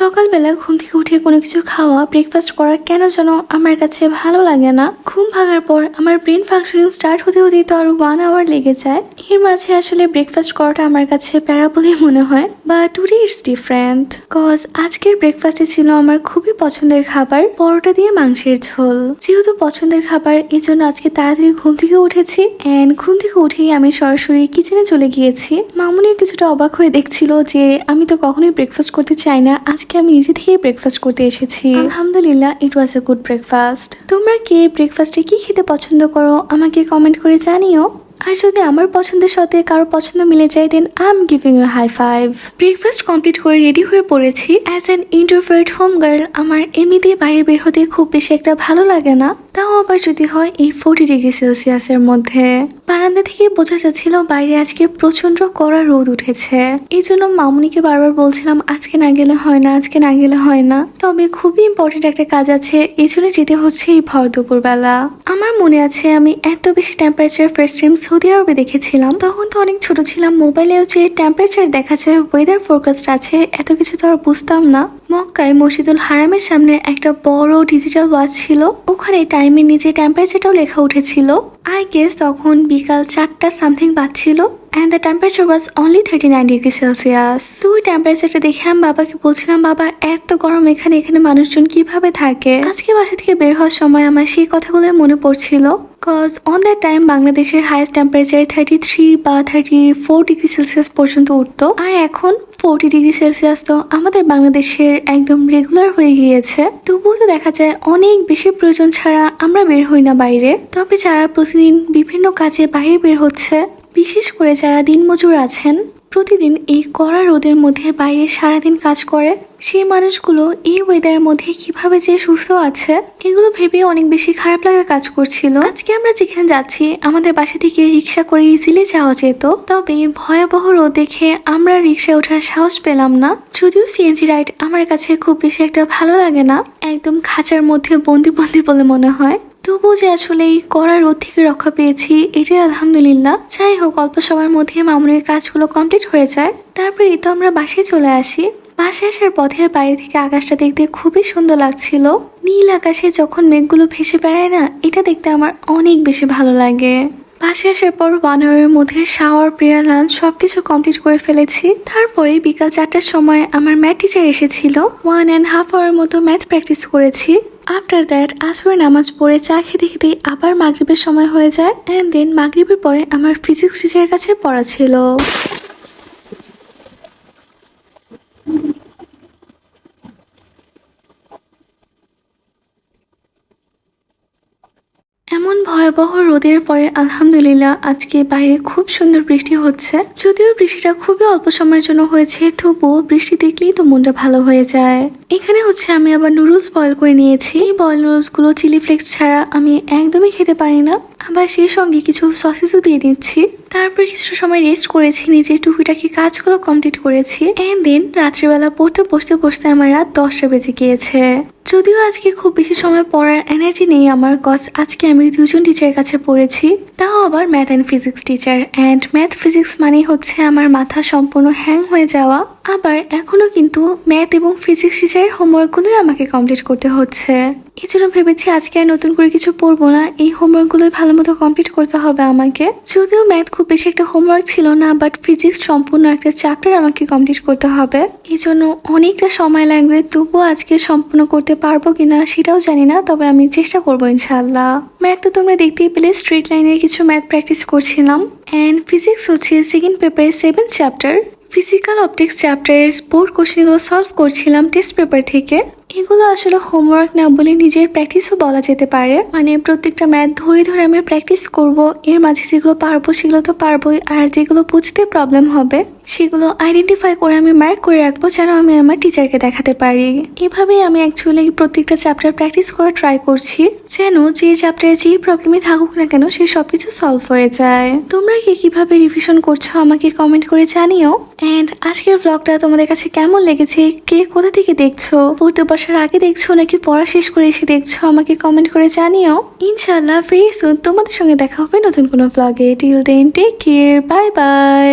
সকালবেলা ঘুম থেকে উঠে কোনো কিছু খাওয়া ব্রেকফাস্ট করা কেন যেন আমার কাছে ভালো লাগে না। ঘুম ভাঙার পর আমার ব্রেন ফাংশনিং স্টার্ট হতে হতেই তো আরও ওয়ান আওয়ার লেগে যায়। এর মাঝে আসলে ব্রেকফাস্ট করাটা আমার কাছে প্যারা বলে মনে হয়। বা টুডে ইটস ডিফারেন্ট কজ আজকের ব্রেকফাস্টে ছিল আমার খুবই পছন্দের খাবার, পরোটা দিয়ে মাংসের ঝোল। যেহেতু পছন্দের খাবার এই জন্য আজকে তাড়াতাড়ি ঘুম থেকে উঠেছি। অ্যান্ড ঘুম থেকে উঠেই আমি সরাসরি কিচেনে চলে গিয়েছি। মামুনিও কিছুটা অবাক হয়ে দেখছিল যে আমি তো কখনোই ব্রেকফাস্ট করতে চাই না। আজকে আমি নিজে থেকেই ব্রেকফাস্ট করতে এসেছি। আলহামদুলিল্লাহ ইট ওয়াজ এ গুড ব্রেকফাস্ট তোমরা কে ব্রেকফাস্টে কি খেতে পছন্দ করো, আমাকে কমেন্ট করে জানিও। আর যদি আমার পছন্দের সাথে কারও পছন্দ মিলে যায় দেন I am giving you high five breakfast complete করে রেডি হয়ে পড়েছি। As an introvert home girl আমার এমনিতে বাইরে বের হতে খুব বেশি একটা ভালো লাগে না। তাও আবার যদি হয় এই ফোর্টি ডিগ্রি সেলসিয়াসের মধ্যে। বারান্দা থেকে বোঝা যাচ্ছিল বাইরে আজকে প্রচণ্ড কড়া রোদ উঠেছে। এই জন্য মামুনিকে বারবার বলছিলাম, আজকে না গেলে হয় না, আজকে না গেলে হয় না। তবে খুবই ইম্পর্টেন্ট একটা কাজ আছে, এই জন্য যেতে হচ্ছে এই ভর দুপুরবেলা। আমার মনে আছে, আমি এত বেশি টেম্পারেচার ফার্স্ট টাইম সৌদি আরবে দেখেছিলাম। তখন তো অনেক ছোট ছিলাম, মোবাইলেও যে টেম্পারেচার দেখাচ্ছে ওয়েদার ফোরকাস্ট আছে, এত কিছু তো আর বুঝতাম না। মক্কায় মসজিদুল হারামের সামনে একটা বড় ডিজিটাল ওয়াচ ছিল। ওখানে টাইমের নিচে টেম্পারেচারটাও লেখা উঠেছিল। আই গেস তখন বিকাল চারটা something বাজছিল। And the temperature was only thirty nine degree Celsius তো ওই টেম্পারেচারটা দেখে আমি বাবাকে বলছিলাম, বাবা, এত গরম এখানে এখানে মানুষজন কীভাবে থাকে? আজকে বাসা থেকে বের হওয়ার সময় আমার সেই কথাগুলো মনে পড়ছিল। কজ অন দ্যাট টাইম বাংলাদেশের হাইয়েস্ট টেম্পারেচার থার্টি থ্রি বা থার্টি ফোর ডিগ্রি সেলসিয়াস পর্যন্ত উঠতো। আর এখন ফোরটি ডিগ্রি সেলসিয়াস তো আমাদের বাংলাদেশের একদম রেগুলার হয়ে গিয়েছে। তবুও তো দেখা যায় অনেক বেশি প্রয়োজন ছাড়া আমরা বের হই না বাইরে। তবে যারা প্রতিদিন বিভিন্ন কাজে বাইরে বের হচ্ছে, বিশেষ করে যারা দিনমজুর আছেন প্রতিদিন এই কড়া রোদের মধ্যে বাইরে সারাদিন কাজ করে, সেই মানুষগুলো এই ওয়েদারের মধ্যে কীভাবে যে সুস্থ আছে, এগুলো ভেবে অনেক বেশি খারাপ লাগা কাজ করছিল। আজকে আমরা যেখানে যাচ্ছি, আমাদের বাসা থেকে রিক্সা করে ইজিলি যাওয়া যেত। তবে ভয়াবহ রোদ দেখে আমরা রিক্সায় ওঠার সাহস পেলাম না। যদিও সিএনজি রাইড আমার কাছে খুব বেশি একটা ভালো লাগে না, একদম খাঁচার মধ্যে বন্দি বন্দি বলে মনে হয়। তবু যে আসলে এই কড়া রোদ থেকে রক্ষা পেয়েছি, এটাই আলহামদুলিল্লাহ। যাই হোক, অল্প সময়ের মধ্যে মামুনের কাজগুলো কমপ্লিট হয়ে যায়। তারপরে তো আমরা বাসায় চলে আসি। বাসায় আসার পথে বাইরে থেকে আকাশটা দেখতে খুবই সুন্দর লাগছিল। নীল আকাশে যখন মেঘগুলো ভেসে বেড়ায় না, এটা দেখতে আমার অনেক বেশি ভালো লাগে। বাসে আসার পর ওয়ান আওয়ারের মধ্যে শাওয়ার প্রেয়ার লাঞ্চ সবকিছু কমপ্লিট করে ফেলেছি। তারপরে বিকাল চারটার সময় আমার ম্যাথ টিচার এসেছিল। ওয়ান অ্যান্ড হাফ আওয়ার মতো ম্যাথ প্র্যাকটিস করেছি। আফটার দ্যাট আসর নামাজ পড়ে চা খেতে খেতে আবার মাগরীবের সময় হয়ে যায় অ্যান্ড দেন মাগরীবের পরে আমার ফিজিক্স টিচারের কাছে পড়া ছিল। ভয়াবহ রোদের পরে আলহামদুলিল্লাহ আজকে বাইরে খুব সুন্দর বৃষ্টি হচ্ছে। যদিও বৃষ্টিটা খুবই অল্প সময়ের জন্য হয়েছে, তবুও বৃষ্টি দেখলেই তো মনটা ভালো হয়ে যায়। এখানে হচ্ছে আমি আবার নুডলস বয়েল করে নিয়েছি। এই বয়েল নুডলসগুলো চিলি ফ্লেক্স ছাড়া আমি একদমই খেতে পারি না। আবার সেই সঙ্গে কিছু সসেসও দিয়ে দিচ্ছি। তারপর কিছু সময় রেস্ট করেছি, নিজের টুকিটাকি কাজগুলো কমপ্লিট করেছি। এন্ড দেন রাত্রিবেলা পড়তে বসতে বসতে আমার রাত দশটা বেজে গিয়েছে। যদিও আজকে খুব বেশি সময় পড়ার এনার্জি নেই আমার কজ আজকে আমি দুজন টিচারের কাছে পড়েছি। তাও আবার math and physics teacher and math physics মানেই হচ্ছে আমার মাথা সম্পূর্ণ হ্যাং হয়ে যাওয়া। আবার এখনও কিন্তু ম্যাথ এবং ফিজিক্স টিচারের হোমওয়ার্কগুলোই আমাকে কমপ্লিট করতে হচ্ছে। জন্য ভেবেছি আজকে আর নতুন করে কিছু পড়ব না। এই হোমওয়ার্কগুলোই ভালো মতো কমপ্লিট করতে হবে আমাকে। যদিও ম্যাথ খুব বেশি একটা হোমওয়ার্ক ছিল না বাট ফিজিক্স সম্পূর্ণ একটা চ্যাপ্টার আমাকে কমপ্লিট করতে হবে। এই জন্য অনেকটা সময় লাগবে, তবুও আজকে সম্পূর্ণ করতে পারব কিনা সেটাও জানি না, তবে আমি চেষ্টা করব ইনশাল্লাহ ম্যাথ তো তোমরা দেখতেই পেলে স্ট্রিট লাইনের কিছু ম্যাথ প্র্যাকটিস করছিলাম। অ্যান্ড ফিজিক্স হচ্ছে সেকেন্ড পেপারের সেভেন চ্যাপ্টার ফিজিক্যাল অপটিক্স চ্যাপ্টারের স্পোর্ট কোশ্চেনগুলো সলভ করছিলাম টেস্ট পেপার থেকে। এগুলো আসলে হোমওয়ার্ক না বলে নিজের প্র্যাকটিসও বলা যেতে পারে। মানে প্রত্যেকটা ম্যাথ ধরে ধরে আমি প্র্যাকটিস করব, এর মাঝে যেগুলো পারব সেগুলো তো পারবোই, আর যেগুলো বুঝতে প্রবলেম হবে, সেগুলো আইডেন্টিফাই করে আমি মার্ক করে রাখব যেন আমি আমার টিচারকে দেখাতে পারি। এভাবেই আমি অ্যাকচুয়ালি প্রত্যেকটা চ্যাপ্টার প্র্যাকটিস করে ট্রাই করছি, যেন যে চ্যাপ্টারে যে প্রবলেমই থাকুক না কেন সে সব কিছু সলভ হয়ে যায়। তোমরা কি কীভাবে রিভিশন করছ আমাকে কমেন্ট করে জানিও। অ্যান্ড আজকের ব্লগটা তোমাদের কাছে কেমন লেগেছে? কে কোথা থেকে দেখছ? পড়তে বসার আগে দেখছ নাকি পড়া শেষ করে এসে দেখছ? আমাকে কমেন্ট করে জানিও। ইনশাল্লাহ সুন তোমাদের সঙ্গে দেখা হবে নতুন কোনো ব্লগে till then take care bye bye